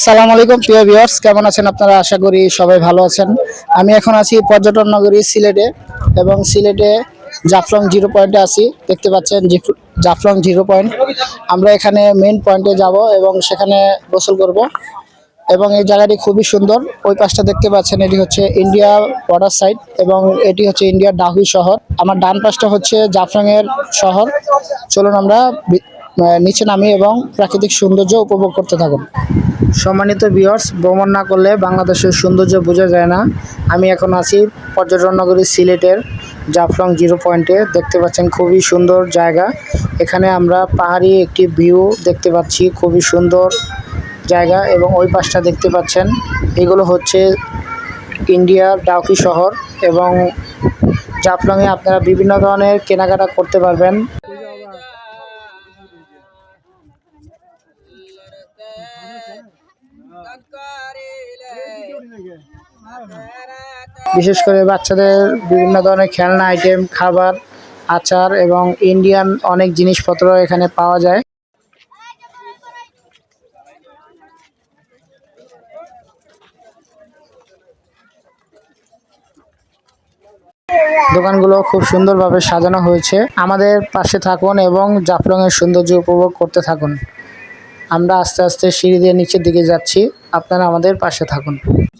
আসসালামু আলাইকুম, প্রিয় ভিউয়ার্স কেমন আছেন আপনারা? আশা করি সবাই ভালো আছেন। আমি এখন আছি পর্যটন নগরী সিলেটে এবং সিলেটে জাফলং জিরো পয়েন্টে আছি। দেখতে পাচ্ছেন জিফ- জাফলং জিরো পয়েন্ট। আমরা এখানে মেন পয়েন্টে যাব এবং সেখানে গোসল করব। এবং এই জায়গাটি খুবই সুন্দর। ওই পাশটা দেখতে পাচ্ছেন, এটি হচ্ছে ইন্ডিয়া বর্ডার সাইড এবং এটি হচ্ছে ইন্ডিয়ার ডাহুই শহর। আমার ডান পাশটা হচ্ছে জাফলং এর শহর। চলুন আমরা নিচে নামি এবং প্রাকৃতিক সৌন্দর্য উপভোগ করতে থাকুন। সম্মানিত ভিউয়ার্স ভ্রমণ না করলে বাংলাদেশের সৌন্দর্য বোঝা যায় না। আমি এখন আছি পর্যটন নগরী সিলেটের জাফলং জিরো পয়েন্টে দেখতে পাচ্ছেন খুবই সুন্দর জায়গা। এখানে আমরা পাহাড়ি একটি ভিউ দেখতে পাচ্ছি, খুবই সুন্দর জায়গা এবং ওই পাশটা দেখতে পাচ্ছেন, এগুলো হচ্ছে ইন্ডিয়ার ডাউকি শহর এবং জাফলংয়ে আপনারা বিভিন্ন ধরনের কেনাকাটা করতে পারবেন। বিশেষ করে বাচ্চাদের বিভিন্ন ধরনের খেলনা আইটেম খাবার, আচার এবং ইন্ডিয়ান অনেক জিনিসপত্র এখানে পাওয়া যায়। দোকানগুলো খুব সুন্দরভাবে সাজানো হয়েছে। আমাদের পাশে থাকুন এবং জাফলংয়ের সৌন্দর্য উপভোগ করতে থাকুন। আমরা আস্তে আস্তে সিঁড়ি দিয়ে নিচের দিকে যাচ্ছি। আপনারা আমাদের পাশে থাকুন।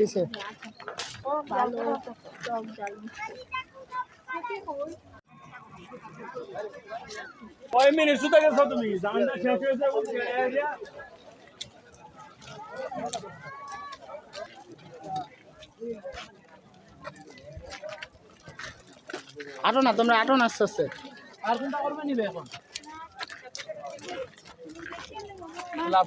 কিসে কয় মিনিট গেছো তুমি? জানটা শেষ হয়েছে আটো না তোমরা আটো না আস্তে আস্তে। আর কোনটা করবে নিবে এখন? লাভ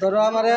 ধরো আমারে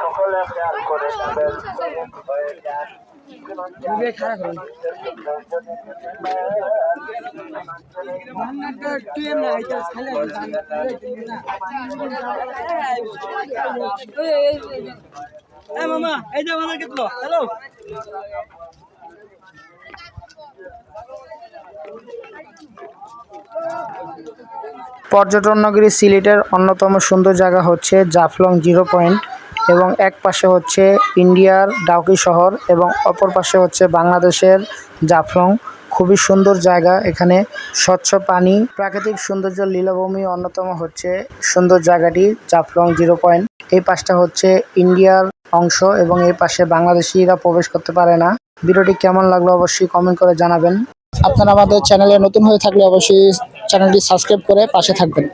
সকলে খেয়াল করে মামা এই যে আমাদের কেটলো। হ্যালো? পর্যটন নগরী সিলেটের অন্যতম সুন্দর জায়গা হচ্ছে জাফলং জিরো পয়েন্ট এবং এক পাশে হচ্ছে ইন্ডিয়ার ডাউকি শহর এবং অপর পাশে হচ্ছে বাংলাদেশের জাফলং। খুবই সুন্দর জায়গা, এখানে স্বচ্ছ পানি, প্রাকৃতিক সৌন্দর্য লীলাভূমি অন্যতম হচ্ছে সুন্দর জায়গাটি জাফলং জিরো পয়েন্ট। এই পাশটা হচ্ছে ইন্ডিয়ার অংশ এবং এই পাশে বাংলাদেশিরা প্রবেশ করতে পারে না। ভিডিওটি কেমন লাগল অবশ্যই কমেন্ট করে জানাবেন। আপনারা আমাদের চ্যানেলে নতুন হয়ে থাকলে অবশ্যই চ্যানেলটি সাবস্ক্রাইব করে পাশে থাকবেন।